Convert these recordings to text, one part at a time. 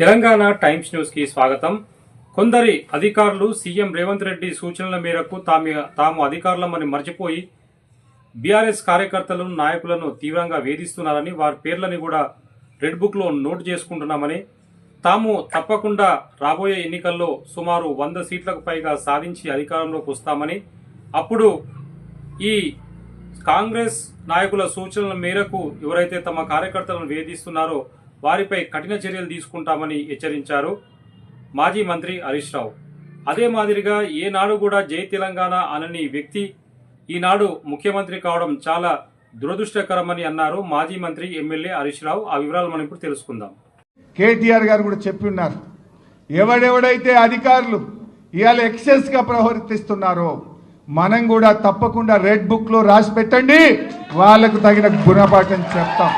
Telangana times న్యూస్కి స్వాగతం. కొందరి అధికారులు సీఎం రేవంత్ రెడ్డి సూచనల మేరకు తాము తాము అధికారులమని మర్చిపోయి బీఆర్ఎస్ కార్యకర్తలను నాయకులను తీవ్రంగా వేధిస్తున్నారని వారి పేర్లని కూడా రెడ్ బుక్లో నోట్ చేసుకుంటున్నామని తాము తప్పకుండా రాబోయే ఎన్నికల్లో సుమారు వంద సీట్లకు పైగా సాధించి అధికారంలోకి వస్తామని అప్పుడు ఈ కాంగ్రెస్ నాయకుల సూచనల మేరకు ఎవరైతే తమ కార్యకర్తలను వేధిస్తున్నారో వారిపై కఠిన చర్యలు తీసుకుంటామని హెచ్చరించారు మాజీ మంత్రి హరీష్ రావు. అదే మాదిరిగా ఏనాడు కూడా జై తెలంగాణ అనని వ్యక్తి ఈనాడు ముఖ్యమంత్రి కావడం చాలా దురదృష్టకరమని అన్నారు మాజీ మంత్రి ఎమ్మెల్యే హరీష్ రావు. ఆ వివరాలు మనం ఇప్పుడు తెలుసుకుందాం. కేటీఆర్ గారు కూడా చెప్పి ఉన్నారు. ఎవడెవడైతే అధికారులు ఇవాళ ఎక్సెస్గా ప్రవర్తిస్తున్నారో మనం కూడా తప్పకుండా రెడ్ బుక్లో రాసి పెట్టండి. వాళ్ళకు తగిన గుణపాఠం చెప్తాం.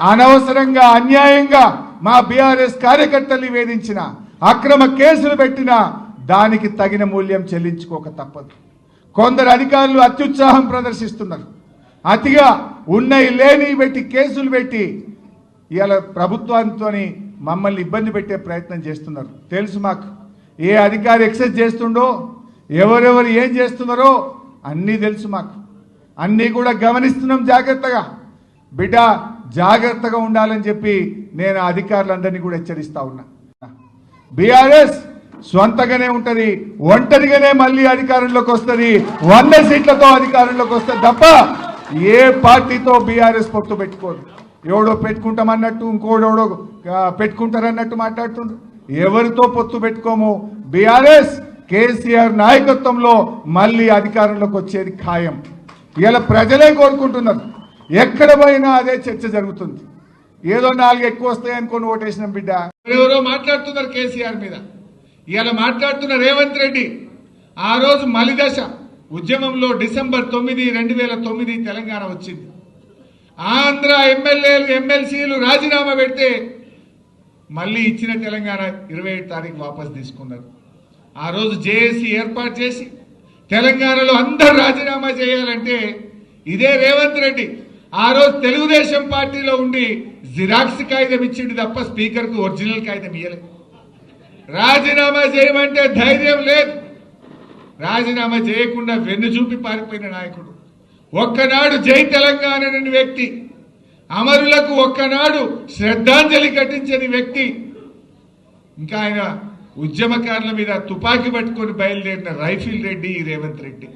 అనవసరంగా అన్యాయంగా మా బీఆర్ఎస్ కార్యకర్తల్ని వేధించిన అక్రమ కేసులు పెట్టిన దానికి తగిన మూల్యం చెల్లించుకోక తప్పదు. కొందరు అధికారులు అత్యుత్సాహం ప్రదర్శిస్తున్నారు. అతిగా ఉన్నవి లేని పెట్టి కేసులు పెట్టి ఇవాళ ప్రభుత్వంతో మమ్మల్ని ఇబ్బంది పెట్టే ప్రయత్నం చేస్తున్నారు. తెలుసు మాకు. ఏ అధికారి ఎక్సెస్ చేస్తుండో ఎవరెవరు ఏం చేస్తున్నారో అన్నీ తెలుసు మాకు. అన్నీ కూడా గమనిస్తున్నాం జాగ్రత్తగా. బిడ్డ జాగ్రత్తగా ఉండాలని చెప్పి నేను అధికారులందరినీ కూడా హెచ్చరిస్తా ఉన్నా. బీఆర్ఎస్ స్వంతగానే ఉంటది ఒంటరిగానే మళ్ళీ అధికారంలోకి వస్తుంది వంద సీట్లతో అధికారంలోకి వస్తుంది తప్ప ఏ పార్టీతో బీఆర్ఎస్ పొత్తు పెట్టుకోదు. ఎవడో పెట్టుకుంటామన్నట్టు ఇంకోడెవడో పెట్టుకుంటారన్నట్టు మాట్లాడుతుండ్రు. ఎవరితో పొత్తు పెట్టుకోము? బీఆర్ఎస్ కేసీఆర్ నాయకత్వంలో మళ్ళీ అధికారంలోకి వచ్చేది ఖాయం. ఇలా ప్రజలే కోరుకుంటున్నారు. ఎక్కడ పోయినా అదే చర్చ జరుగుతుంది. ఏదో నాలుగు ఎక్కువ వస్తాయి అనుకొని ఓటేసిన బిడ్డ. ఎవరెవరో మాట్లాడుతున్నారు కేసీఆర్ మీద. ఇలా మాట్లాడుతున్న రేవంత్ రెడ్డి ఆ రోజు మలిదశ ఉద్యమంలో డిసెంబర్ తొమ్మిది రెండు వేల తొమ్మిది తెలంగాణ వచ్చింది. ఆంధ్ర ఎమ్మెల్యేలు ఎమ్మెల్సీలు రాజీనామా పెడితే మళ్ళీ ఇచ్చిన తెలంగాణ ఇరవై ఏడు తారీఖు వాపస్ తీసుకున్నారు. ఆ రోజు జేఏసీ ఏర్పాటు చేసి తెలంగాణలో అందరు రాజీనామా చేయాలంటే ఇదే రేవంత్ రెడ్డి ఆ రోజు తెలుగుదేశం పార్టీలో ఉండి జిరాక్స్ కాగితం ఇచ్చిండు తప్ప స్పీకర్కు ఒరిజినల్ కాగితం ఇయ్యలేదు. రాజీనామా చేయమంటే ధైర్యం లేదు. రాజీనామా చేయకుండా వెన్ను చూపి పారిపోయిన నాయకుడు. ఒక్కనాడు జై తెలంగాణ అనే వ్యక్తి అమరులకు ఒక్కనాడు శ్రద్ధాంజలి కట్టించని వ్యక్తి ఇంకా ఆయన ఉద్యమకారుల మీద తుపాకీ పట్టుకొని బయలుదేరిన రైఫిల్ రెడ్డి రేవంత్ రెడ్డి.